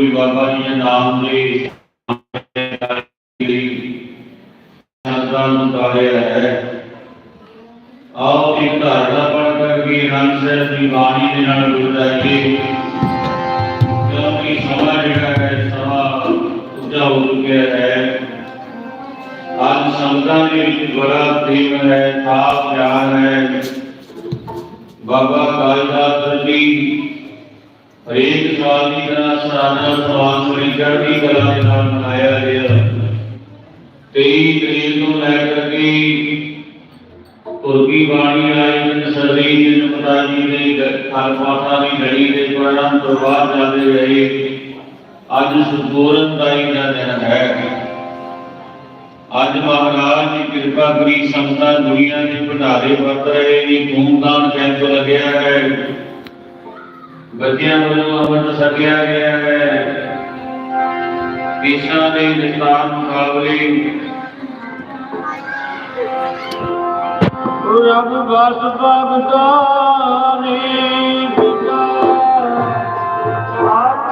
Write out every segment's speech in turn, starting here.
ਵੀ ਬਾਬਾ ਜੀ ਦੇ ਨਾਮ ਦੇ ਸੰਤਾਂ ਨੂੰ ਤਾਰਿਆ ਹੈ ਆਓ ਇੱਕ ਘਰ ਦਾ ਪੜ ਕਰਕੇ ਆਨੰਦ ਸਾਹਿਬ ਦੀ ਬਾਣੀ ਦੇ ਨਾਲ ਜੁੜਦਾ ਕਿ ਕਿਉਂਕਿ ਸਮਾਂ ਜਿਹੜਾ ਹੈ ਸਮਾਂ ਉੱਚਾ ਹੋ ਚੁੱਕਿਆ ਹੈ ਅੱਜ ਸੰਗਤਾਂ ਦੇ ਵਿੱਚ ਬੜਾ ਪ੍ਰੇਮ ਹੈ ਥਾਪ ਪਿਆਰ ਹੈ ਬਾਬਾ ਕਾਲਿਦਾਸ ਜੀ ਹਰੇਕ ਸਵਾਲ ਦੀ ਤਰ੍ਹਾਂ ਸਾਡਾ ਸਵਾਲ ਬੜੀ ਚੜ੍ਹਦੀ ਕਲਾ ਦੇ ਨਾਲ ਮਨਾਇਆ ਗਿਆ। 23 ਤਰੀਕ ਨੂੰ ਲੈ ਕਰਕੇ ਪੁਰਗੀ ਬਾਣੀ ਆਈ ਸਰਦੀ ਦਿਨ ਪਤਾ ਜੀ ਦੇ ਹਰ ਪਾਠਾਂ ਦੀ ਘੜੀ ਦੇ ਪੜਨ ਤੋਂ ਬਾਅਦ ਜਾਂਦੇ ਰਹੇ। ਅੱਜ ਸੁਪੂਰਨ ਦਾਈ ਦਾ ਦਿਨ ਹੈ। ਅੱਜ ਮਹਾਰਾਜ ਦੀ ਕਿਰਪਾ ਕਰੀ ਸੰਗਤਾਂ ਦੁਨੀਆ ਦੇ ਭੰਡਾਰੇ ਵਰਤ ਰਹੇ ਨੇ। ਖੂਨਦਾਨ ਕੈਂਪ ਲੱਗਿਆ ਹੈ। ਬੱਚਿਆਂ ਵੱਲੋਂ ਅਮਰ ਸਕਿਆ ਗਿਆ ਹੈ। ਦੇਸ਼ਾਂ ਦੇ ਵਿਚਾਰ ਮੁਕਾਬਲੇ। ਰੱਬ ਬਸ ਭਗਤਾ ਨੇ ਪਿਤਾ ਆਪ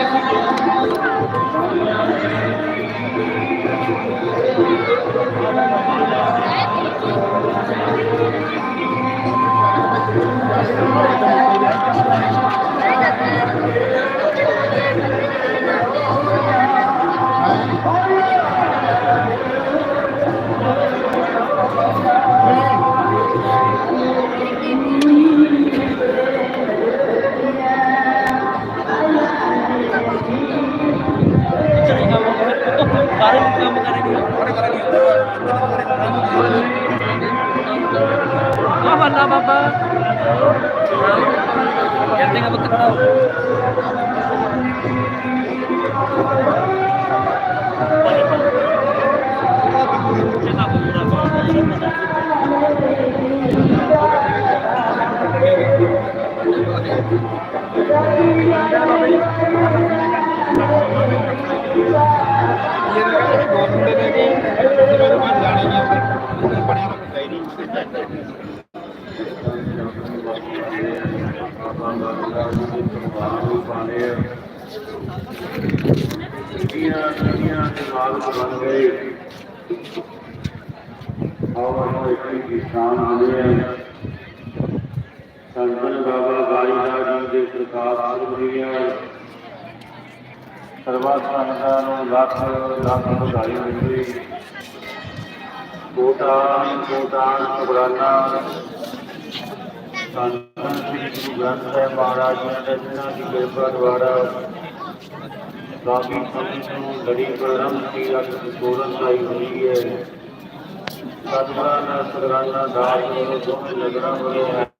Thank you. Apa apa? Yang tinggal betul. Thank you. ਆ ਬੱਲਾ ਬਾਬਾ ਕਹਿੰਦੇ ਕਿ ਪੁੱਤ ਖੜਾ ਦੁਨੀਆਂ ਦੁਨੀਆਂ ਦੇ ਨਾਲ ਬਣ ਗਏ ਆਵਾਂ ਇੱਕ ਕਿਸਾਨ ਬਣੇ ਆ ਸੰਤਨ ਬਾਬਾ ਗਾਈਦਾਸ ਜੀ ਦੇ ਪ੍ਰਕਾਸ਼ ਸੁਰਮੀਆਂ ਸਰਵਾ ਸੰਗਤਾਂ ਨੂੰ ਲੱਖ ਲੱਖ ਵਧਾਈ ਹੋਵੇ ਕੋਟਾਨ ਕੋਟਾਨ ਸ਼ੁਕਰਾਨਾ ਸੰਤਨ ਸ੍ਰੀ ਗੁਰੂ ਗ੍ਰੰਥ ਸਾਹਿਬ ਮਹਾਰਾਜ ਜੀ ਦੇ ਜਿਨ੍ਹਾਂ ਦੀ ਕਿਰਪਾ ਦੁਆਰਾ ਕਾਫੀ ਸਮੇਂ ਤੋਂ ਲੜੀ ਪ੍ਰੋਗਰਾਮ ਦੀ ਅੱਜ ਸਪੋਰਨ ਆਈ ਹੋਈ ਹੈ। ਸਤਿਗੁਰਾਂ ਦਾ ਸਤਿਗੁਰਾਂ ਦਾਸ ਵੱਲੋਂ ਦੋਵੇਂ ਨਗਰਾਂ ਵੱਲੋਂ ਹੈ।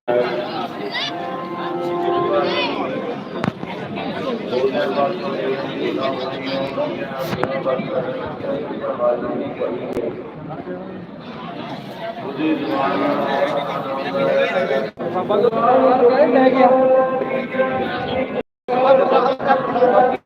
ਬਾਬਾ ਜੀ ਦਾ ਨਾਮ ਲੈ ਗਿਆ ਬਾਬਾ ਜੀ ਦਾ ਨਾਮ